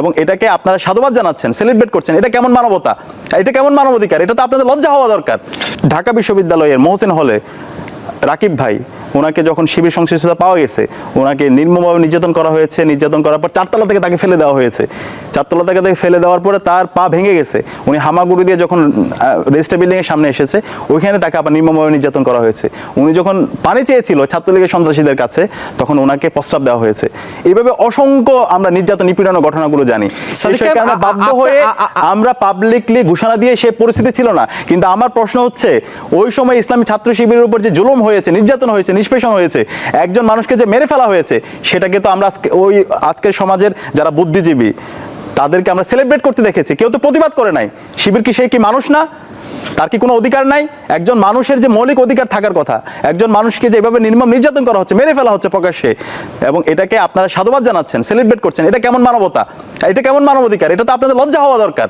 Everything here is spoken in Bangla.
এবং এটাকে আপনারা সাধুবাদ জানাচ্ছেন সেলিব্রেট করছেন। এটা কেমন মানবতা? এটা কেমন মানবাধিকার? এটা তো আপনাদের লজ্জা হওয়া দরকার। ঢাকা বিশ্ববিদ্যালয়ের মহসিন হলে রাকিব ভাই ওনাকে যখন শিবির সংশ্লিষ্টতা পাওয়া গেছে ওনাকে নির্মমভাবে নির্যাতন করা হয়েছে। নির্যাতন করার পর চারতলা থেকে তাকে ফেলে দেওয়া হয়েছে। চারতলা থেকে তাকে ফেলে দেওয়ার পরে তার পা ভেঙে গেছে। উনি হামাগুড়ি দিয়ে যখন রেজিস্টার বিল্ডিং এর সামনে এসেছে ওইখানে তাকে আবার নির্মমভাবে নির্যাতন করা হয়েছে। উনি যখন পানি চেয়েছিল ছাত্রলীগের সন্ত্রাসীদের কাছে তখন ওনাকে প্রস্তাব দেওয়া হয়েছে। এইভাবে অসংখ্য আমরা নির্যাতন নিপীড়নের ঘটনাগুলো জানি। বাধ্য হয়ে আমরা পাবলিকলি ঘোষণা দিয়ে সে পরিস্থিতি ছিল না। কিন্তু আমার প্রশ্ন হচ্ছে ওই সময় ইসলামী ছাত্র শিবিরের উপর যে জুলুম হয়েছে নির্যাতন হয়েছে নিষ্পেষণ হয়েছে। একজন মানুষকে যে মেরে ফেলা হয়েছে, সেটাকে তো আমরা আজকে ওই আজকের সমাজের যারা বুদ্ধিজীবী, তাদেরকে আমরা সেলিব্রেট করতে দেখেছি। কেউ তো প্রতিবাদ করে নাই। শিবির কি সে কি মানুষ না? তার কি কোনো অধিকার নাই? একজন মানুষের যে মৌলিক অধিকার থাকার কথা, একজন মানুষকে যেভাবে নির্মম নির্যাতন করা হচ্ছে, মেরে ফেলা হচ্ছে প্রকাশ্যে, এবং এটাকে আপনারা সাধুবাদ জানাচ্ছেন সেলিব্রেট করছেন, এটা কেমন মানবতা? এটা কেমন মানবাধিকার? এটা তো আপনাদের লজ্জা হওয়া দরকার।